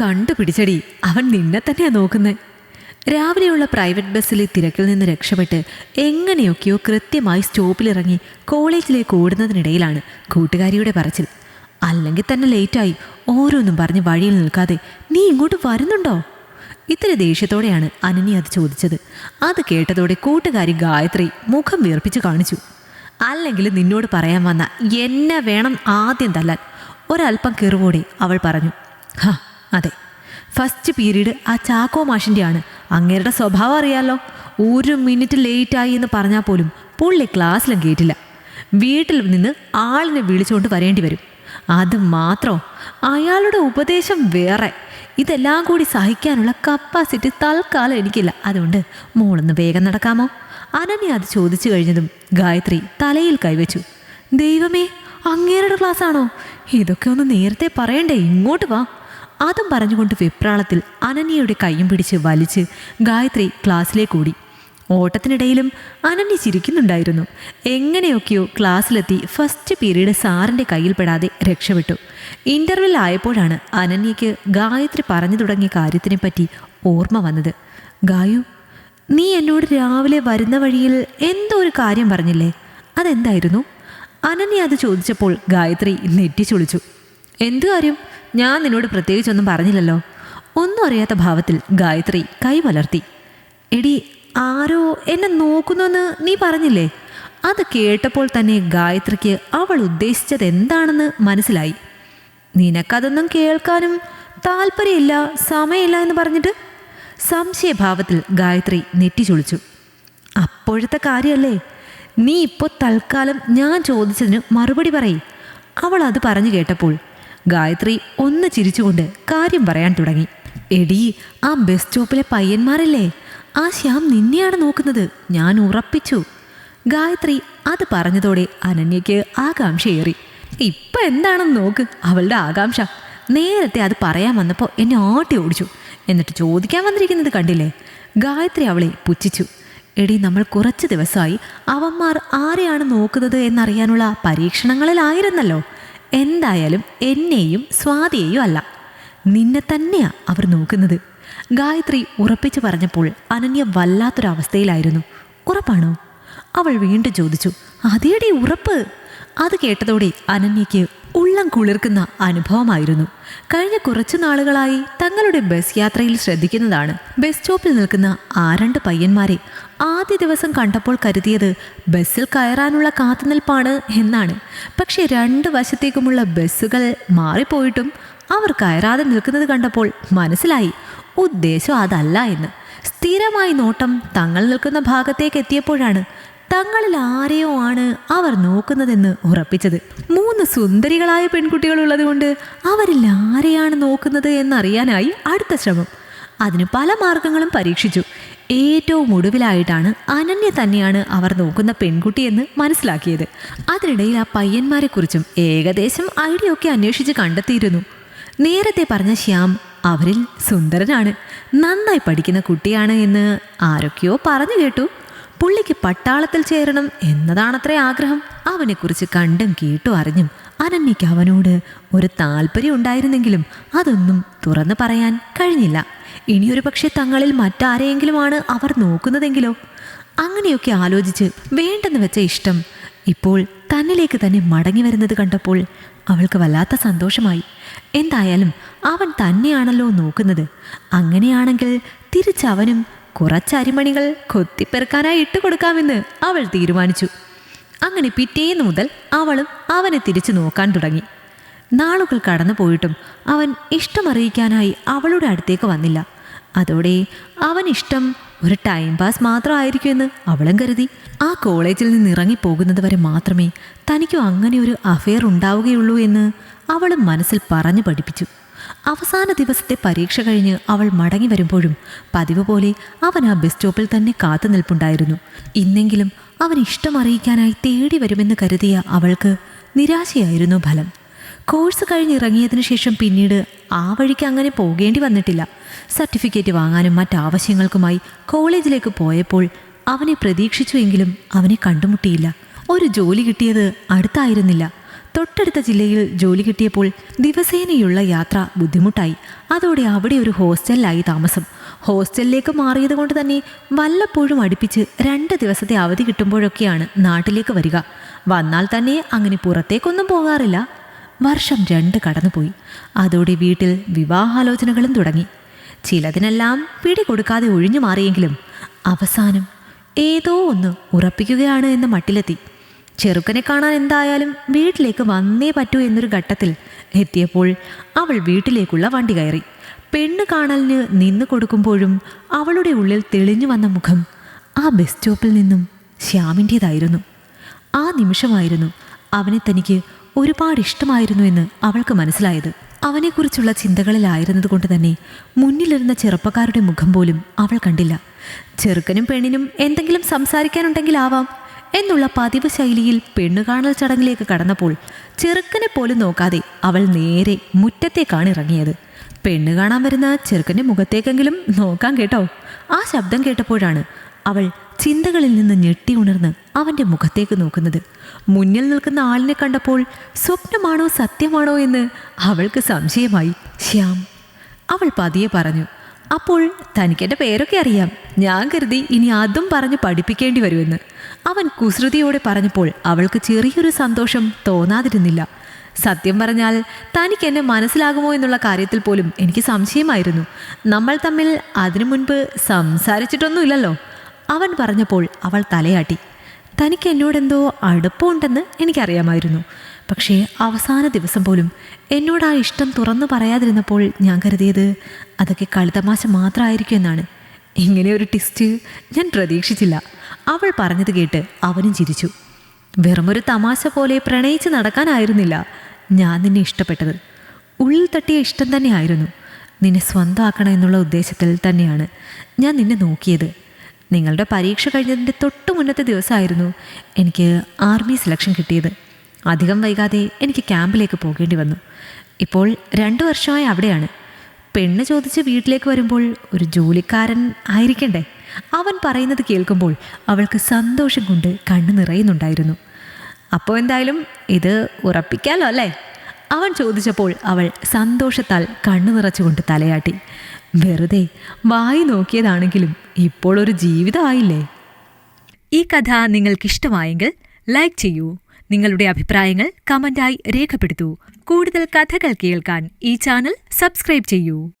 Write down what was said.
കണ്ടുപിടിച്ചടി. അവൻ നിന്നെ തന്നെയാ നോക്കുന്നത് രാവിലെയുള്ള പ്രൈവറ്റ് ബസ്സിലെ തിരക്കിൽ നിന്ന് രക്ഷപ്പെട്ട് എങ്ങനെയൊക്കെയോ കൃത്യമായി സ്റ്റോപ്പിലിറങ്ങി കോളേജിലേക്ക് ഓടുന്നതിനിടയിലാണ് കൂട്ടുകാരിയുടെ പറച്ചിൽ. അല്ലെങ്കിൽ തന്നെ ലേറ്റായി. ഓരോന്നും പറഞ്ഞ് വഴിയിൽ നിൽക്കാതെ നീ ഇങ്ങോട്ട് വരുന്നുണ്ടോ? ഇത്തിരി ദേഷ്യത്തോടെയാണ് അനനി അത് ചോദിച്ചത്. അത് കേട്ടതോടെ കൂട്ടുകാരി ഗായത്രി മുഖം വീർപ്പിച്ച് കാണിച്ചു. അല്ലെങ്കിൽ നിന്നോട് പറയാൻ വന്ന എന്നെ വേണം ആദ്യം തല്ലാൻ. ഒരല്പം കിറുവോടെ അവൾ പറഞ്ഞു. ഹാ അതെ. ഫസ്റ്റ് പീരീഡ് ആ ചാക്കോ മാഷിന്റെയാണ് അങ്ങേരുടെ സ്വഭാവം അറിയാലോ. ഒരു മിനിറ്റ് ലേറ്റായി എന്ന് പറഞ്ഞാൽ പോലും പുള്ളി ക്ലാസ്സിലും കേട്ടില്ല. വീട്ടിൽ നിന്ന് ആളിനെ വിളിച്ചുകൊണ്ട് വരേണ്ടി വരും. അത് മാത്രം? അയാളുടെ ഉപദേശം വേറെ. ഇതെല്ലാം കൂടി സഹിക്കാനുള്ള കപ്പാസിറ്റി തൽക്കാലം എനിക്കില്ല. അതുകൊണ്ട് മോളൊന്ന് വേഗം നടക്കാമോ? അനന്യ അത് ചോദിച്ചു കഴിഞ്ഞതും ഗായത്രി തലയിൽ കൈവച്ചു. ദൈവമേ അങ്ങേരുടെ ക്ലാസ്സാണോ ഇതൊക്കെ ഒന്ന് നേരത്തെ പറയണ്ടേ ഇങ്ങോട്ട് വാ. അതും പറഞ്ഞുകൊണ്ട് വിപ്രാളത്തിൽ അനന്യയുടെ കൈയും പിടിച്ച് വലിച്ച് ഗായത്രി ക്ലാസ്സിലേക്ക് ഓടി. ഓട്ടത്തിനിടയിലും അനന്യ ചിരിക്കുന്നുണ്ടായിരുന്നു. എങ്ങനെയൊക്കെയോ ക്ലാസ്സിലെത്തി ഫസ്റ്റ് പീരീഡ് സാറിന്റെ കയ്യിൽപ്പെടാതെ രക്ഷപ്പെട്ടു. ഇന്റർവെൽ ആയപ്പോഴാണ് അനന്യയ്ക്ക് ഗായത്രി പറഞ്ഞു തുടങ്ങിയ കാര്യത്തിനെപ്പറ്റി ഓർമ്മ വന്നത്. ഗായു നീ എന്നോട് രാവിലെ വരുന്ന വഴിയിൽ എന്തോ ഒരു കാര്യം പറഞ്ഞില്ലേ? അതെന്തായിരുന്നു? അനന്യ അത് ചോദിച്ചപ്പോൾ ഗായത്രി നെറ്റിച്ചൊളിച്ചു. എന്തു കാര്യം? ഞാൻ നിന്നോട് പ്രത്യേകിച്ചൊന്നും പറഞ്ഞില്ലല്ലോ. ഒന്നും അറിയാത്ത ഭാവത്തിൽ ഗായത്രി കൈ മലർത്തി എടി ആരോ എന്നെ നോക്കുന്നെന്ന് നീ പറഞ്ഞില്ലേ? അത് കേട്ടപ്പോൾ തന്നെ ഗായത്രിക്ക് അവൾ ഉദ്ദേശിച്ചത് എന്താണെന്ന് മനസ്സിലായി. നിനക്കതൊന്നും കേൾക്കാനും താല്പര്യമില്ല സമയമില്ല എന്ന് പറഞ്ഞിട്ട്? സംശയഭാവത്തിൽ ഗായത്രി നെറ്റി നെറ്റിച്ചൊളിച്ചു അപ്പോഴത്തെ കാര്യമല്ലേ? നീ ഇപ്പോൾ തൽക്കാലം ഞാൻ ചോദിച്ചതിന് മറുപടി പറയും. അവൾ അത് പറഞ്ഞു കേട്ടപ്പോൾ ഗായത്രി ഒന്ന് ചിരിച്ചുകൊണ്ട് കാര്യം പറയാൻ തുടങ്ങി. എടി ആ ബസ് സ്റ്റോപ്പിലെ പയ്യന്മാരല്ലേ? ആ ശ്യാം നിന്നെയാണ് നോക്കുന്നത്. ഞാൻ ഉറപ്പിച്ചു. ഗായത്രി അത് പറഞ്ഞതോടെ അനന്യയ്ക്ക് ആകാംക്ഷയേറി ഇപ്പൊ എന്താണെന്ന് നോക്ക് അവളുടെ ആകാംക്ഷ. നേരത്തെ അത് പറയാൻ വന്നപ്പോൾ എന്നെ ആട്ടി ഓടിച്ചു. എന്നിട്ട് ചോദിക്കാൻ വന്നിരിക്കുന്നത് കണ്ടില്ലേ? ഗായത്രി അവളെ പുച്ഛിച്ചു. എടി നമ്മൾ കുറച്ച് ദിവസമായി അവന്മാർ ആരെയാണ് നോക്കുന്നത് എന്നറിയാനുള്ള പരീക്ഷണങ്ങളിലായിരുന്നല്ലോ. എന്തായാലും എന്നെയും സ്വാതിയെയും അല്ല. നിന്നെ തന്നെയാ അവർ നോക്കുന്നത്. ഗായത്രി ഉറപ്പിച്ചു പറഞ്ഞപ്പോൾ അനന്യ വല്ലാത്തൊരവസ്ഥയിലായിരുന്നു. ഉറപ്പാണോ? അവൾ വീണ്ടും ചോദിച്ചു അതേടി ഉറപ്പ്? അത് കേട്ടതോടെ അനന്യയ്ക്ക് ഉള്ളം കുളിർക്കുന്ന അനുഭവമായിരുന്നു. കഴിഞ്ഞ കുറച്ചു നാളുകളായി തങ്ങളുടെ ബസ് യാത്രയിൽ ശ്രദ്ധിക്കുന്നതാണ്. ബസ് സ്റ്റോപ്പിൽ നിൽക്കുന്ന ആ രണ്ട് പയ്യന്മാരെ ആദ്യ ദിവസം കണ്ടപ്പോൾ കരുതിയത് ബസ്സിൽ കയറാനുള്ള കാത്തുനിൽപ്പാണ് എന്നാണ്. പക്ഷേ രണ്ട് വശത്തേക്കുമുള്ള ബസ്സുകൾ മാറിപ്പോയിട്ടും അവർ കയറാതെ നിൽക്കുന്നത് കണ്ടപ്പോൾ മനസ്സിലായി ഉദ്ദേശം അതല്ല എന്ന്. സ്ഥിരമായി നോട്ടം തങ്ങൾ നിൽക്കുന്ന ഭാഗത്തേക്ക് എത്തിയപ്പോഴാണ് തങ്ങളിൽ ആരെയോ ആണ് അവർ നോക്കുന്നതെന്ന് ഉറപ്പിച്ചത്. മൂന്ന് സുന്ദരികളായ പെൺകുട്ടികൾ ഉള്ളതുകൊണ്ട് അവരിൽ ആരെയാണ് നോക്കുന്നത് എന്നറിയാനായി അടുത്ത ശ്രമം. അതിന് പല മാർഗങ്ങളും പരീക്ഷിച്ചു. ഏറ്റവും ഒടുവിലായിട്ടാണ് അനന്യ തന്നെയാണ് അവർ നോക്കുന്ന പെൺകുട്ടിയെന്ന് മനസ്സിലാക്കിയത്. അതിനിടയിൽ ആ പയ്യന്മാരെക്കുറിച്ചും ഏകദേശം ഐഡിയ ഒക്കെ അന്വേഷിച്ച് കണ്ടെത്തിയിരുന്നു. നേരത്തെ പറഞ്ഞ ശ്യാം അവരിൽ സുന്ദരനാണ്. നന്നായി പഠിക്കുന്ന കുട്ടിയാണ് എന്ന് ആരൊക്കെയോ പറഞ്ഞു കേട്ടു. പുള്ളിക്ക് പട്ടാളത്തിൽ ചേരണം എന്നതാണത്രേ ആഗ്രഹം. അവനെക്കുറിച്ച് കണ്ടും കേട്ടും അറിഞ്ഞും അനന്യയ്ക്ക് അവനോട് ഒരു താല്പര്യം ഉണ്ടായിരുന്നെങ്കിലും അതൊന്നും തുറന്നു പറയാൻ കഴിഞ്ഞില്ല. ഇനിയൊരു പക്ഷേ തങ്ങളിൽ മറ്റാരെയെങ്കിലുമാണ് അവർ നോക്കുന്നതെങ്കിലോ? അങ്ങനെയൊക്കെ ആലോചിച്ച് വേണ്ടെന്ന് വെച്ച ഇഷ്ടം ഇപ്പോൾ തന്നിലേക്ക് തന്നെ മടങ്ങി വരുന്നത് കണ്ടപ്പോൾ അവൾക്ക് വല്ലാത്ത സന്തോഷമായി. എന്തായാലും അവൻ തന്നെയാണല്ലോ നോക്കുന്നത്. അങ്ങനെയാണെങ്കിൽ തിരിച്ചവനും കുറച്ച് അരിമണികൾ കൊത്തിപ്പെറുക്കാനായി ഇട്ടുകൊടുക്കാമെന്ന് അവൾ തീരുമാനിച്ചു. അങ്ങനെ പിറ്റേന്ന് മുതൽ അവളും അവനെ തിരിച്ചു നോക്കാൻ തുടങ്ങി. നാളുകൾ കടന്നു പോയിട്ടും അവൻ ഇഷ്ടമറിയിക്കാനായി അവളുടെ അടുത്തേക്ക് വന്നില്ല. അതോടെ അവൻ ഇഷ്ടം ഒരു ടൈം പാസ് മാത്രമായിരിക്കുമെന്ന് അവളും കരുതി. ആ കോളേജിൽ നിന്ന് ഇറങ്ങിപ്പോകുന്നത് വരെ മാത്രമേ തനിക്കും അങ്ങനെ ഒരു അഫെയർ ഉണ്ടാവുകയുള്ളൂ എന്ന് അവളും മനസ്സിൽ പറഞ്ഞു പഠിപ്പിച്ചു. അവസാന ദിവസത്തെ പരീക്ഷ കഴിഞ്ഞ് അവൾ മടങ്ങി വരുമ്പോഴും പതിവ് പോലെ അവൻ ആ ബസ് സ്റ്റോപ്പിൽ തന്നെ കാത്തു നിൽപ്പുണ്ടായിരുന്നു. ഇന്നെങ്കിലും അവൻ ഇഷ്ടമറിയിക്കാനായി തേടി വരുമെന്ന് കരുതിയ അവൾക്ക് നിരാശയായിരുന്നു ഫലം. കോഴ്സ് കഴിഞ്ഞിറങ്ങിയതിനു ശേഷം പിന്നീട് ആ വഴിക്ക് അങ്ങനെ പോകേണ്ടി വന്നിട്ടില്ല. സർട്ടിഫിക്കറ്റ് വാങ്ങാനും മറ്റാവശ്യങ്ങൾക്കുമായി കോളേജിലേക്ക് പോയപ്പോൾ അവനെ പ്രതീക്ഷിച്ചുവെങ്കിലും അവനെ കണ്ടുമുട്ടിയില്ല. ഒരു ജോലി കിട്ടിയത് അടുത്തായിരുന്നില്ല. തൊട്ടടുത്ത ജില്ലയിൽ ജോലി കിട്ടിയപ്പോൾ ദിവസേനയുള്ള യാത്ര ബുദ്ധിമുട്ടായി. അതോടെ അവിടെ ഒരു ഹോസ്റ്റലിലായി താമസം. ഹോസ്റ്റലിലേക്ക് മാറിയത് കൊണ്ട് തന്നെ വല്ലപ്പോഴും അടുപ്പിച്ച് രണ്ട് ദിവസത്തെ അവധി കിട്ടുമ്പോഴൊക്കെയാണ് നാട്ടിലേക്ക് വരിക. വന്നാൽ തന്നെ അങ്ങനെ പുറത്തേക്കൊന്നും പോകാറില്ല. വർഷം രണ്ട് കടന്നുപോയി. അതോടെ വീട്ടിൽ വിവാഹാലോചനകളും തുടങ്ങി. ചിലതിനെല്ലാം പിടികൊടുക്കാതെ ഒഴിഞ്ഞു മാറിയെങ്കിലും അവസാനം ഏതോ ഒന്ന് ഉറപ്പിക്കുകയാണ് എന്ന മട്ടിലെത്തി. ചെറുക്കനെ കാണാൻ എന്തായാലും വീട്ടിലേക്ക് വന്നേ പറ്റൂ എന്നൊരു ഘട്ടത്തിൽ എത്തിയപ്പോൾ അവൾ വീട്ടിലേക്കുള്ള വണ്ടി കയറി. പെണ്ണ് കാണലിന് നിന്ന് കൊടുക്കുമ്പോഴും അവളുടെ ഉള്ളിൽ തെളിഞ്ഞു വന്ന മുഖം ആ ബസ് സ്റ്റോപ്പിൽ നിന്നും ശ്യാമിന്റേതായിരുന്നു. ആ നിമിഷമായിരുന്നു അവനെ തനിക്ക് ഒരുപാട് ഇഷ്ടമായിരുന്നു എന്ന് അവൾക്ക് മനസ്സിലായത്. അവനെക്കുറിച്ചുള്ള ചിന്തകളിലായിരുന്നത് കൊണ്ട് തന്നെ മുന്നിലിരുന്ന ചെറുപ്പക്കാരുടെ മുഖം പോലും അവൾ കണ്ടില്ല. ചെറുക്കനും പെണ്ണിനും എന്തെങ്കിലും സംസാരിക്കാനുണ്ടെങ്കിലാവാം എന്നുള്ള പതിവ് ശൈലിയിൽ പെണ്ണുകാണൽ ചടങ്ങിലേക്ക് കടന്നപ്പോൾ ചെറുക്കനെ പോലും നോക്കാതെ അവൾ നേരെ മുറ്റത്തേക്കാണ് ഇറങ്ങിയത്. പെണ്ണ് കാണാൻ വരുന്ന ചെറുക്കന്റെ മുഖത്തേക്കെങ്കിലും നോക്കാൻ കേട്ടോ. ആ ശബ്ദം കേട്ടപ്പോഴാണ് അവൾ ചിന്തകളിൽ നിന്ന് ഞെട്ടി ഉണർന്ന് അവന്റെ മുഖത്തേക്ക് നോക്കുന്നത്. മുന്നിൽ നിൽക്കുന്ന ആളിനെ കണ്ടപ്പോൾ സ്വപ്നമാണോ സത്യമാണോ എന്ന് അവൾക്ക് സംശയമായി. ശ്യാം അവൾ പതിയെ പറഞ്ഞു അപ്പോൾ തനിക്കെന്റെ പേരൊക്കെ അറിയാം. ഞാൻ കരുതി ഇനി അതും പറഞ്ഞ് പഠിപ്പിക്കേണ്ടി വരുമെന്ന്. അവൻ കുസൃതിയോടെ പറഞ്ഞപ്പോൾ അവൾക്ക് ചെറിയൊരു സന്തോഷം തോന്നാതിരുന്നില്ല. സത്യം പറഞ്ഞാൽ തനിക്ക് എന്നെ മനസ്സിലാകുമോ എന്നുള്ള കാര്യത്തിൽ പോലും എനിക്ക് സംശയമായിരുന്നു. നമ്മൾ തമ്മിൽ അതിനു മുൻപ് സംസാരിച്ചിട്ടൊന്നുമില്ലല്ലോ. അവൻ പറഞ്ഞപ്പോൾ അവൾ തലയാട്ടി. തനിക്ക് എന്നോടെന്തോ അടുപ്പമുണ്ടെന്ന് എനിക്കറിയാമായിരുന്നു. പക്ഷേ അവസാന ദിവസം പോലും എന്നോട് ആ ഇഷ്ടം തുറന്നു പറയാതിരുന്നപ്പോൾ ഞാൻ കരുതിയത് അതൊക്കെ കളിതമാശ മാത്രമായിരിക്കും എന്നാണ്. ഇങ്ങനെ ഒരു ടിസ്റ്റ് ഞാൻ പ്രതീക്ഷിച്ചില്ല. അവൾ പറഞ്ഞത് കേട്ട് അവനും ചിരിച്ചു. വെറുമൊരു തമാശ പോലെ പ്രണയിച്ച് നടക്കാനായിരുന്നില്ല ഞാൻ നിന്നെ ഇഷ്ടപ്പെട്ടത്. ഉള്ളിൽ തട്ടിയ ഇഷ്ടം തന്നെയായിരുന്നു. നിന്നെ സ്വന്തമാക്കണം എന്നുള്ള ഉദ്ദേശത്തിൽ തന്നെയാണ് ഞാൻ നിന്നെ നോക്കിയത്. നിങ്ങളുടെ പരീക്ഷ കഴിഞ്ഞതിന്റെ തൊട്ട് മുന്നത്തെ ദിവസമായിരുന്നു എനിക്ക് ആർമി സെലക്ഷൻ കിട്ടിയത്. അധികം വൈകാതെ എനിക്ക് ക്യാമ്പിലേക്ക് പോകേണ്ടി വന്നു. ഇപ്പോൾ രണ്ട് വർഷമായി അവിടെയാണ്. പെണ്ണ് ചോദിച്ച് വീട്ടിലേക്ക് വരുമ്പോൾ ഒരു ജോലിക്കാരൻ ആയിരിക്കണ്ടേ? അവൻ പറയുന്നത് കേൾക്കുമ്പോൾ അവൾക്ക് സന്തോഷം കൊണ്ട് കണ്ണു നിറയുന്നുണ്ടായിരുന്നു. അപ്പോൾ എന്തായാലും ഇത് ഉറപ്പിക്കാലോ അല്ലേ? അവൻ ചോദിച്ചപ്പോൾ അവൾ സന്തോഷത്താൽ കണ്ണു നിറച്ചുകൊണ്ട് തലയാട്ടി. വെറുതെ വായി നോക്കിയതാണെങ്കിലും ഇപ്പോൾ ഒരു ജീവിതമായില്ലേ? ഈ കഥ നിങ്ങൾക്കിഷ്ടമായെങ്കിൽ ലൈക്ക് ചെയ്യൂ. നിങ്ങളുടെ അഭിപ്രായങ്ങൾ കമന്റായി രേഖപ്പെടുത്തൂ. കൂടുതൽ കഥകൾ കേൾക്കാൻ ഈ ചാനൽ സബ്സ്ക്രൈബ് ചെയ്യൂ.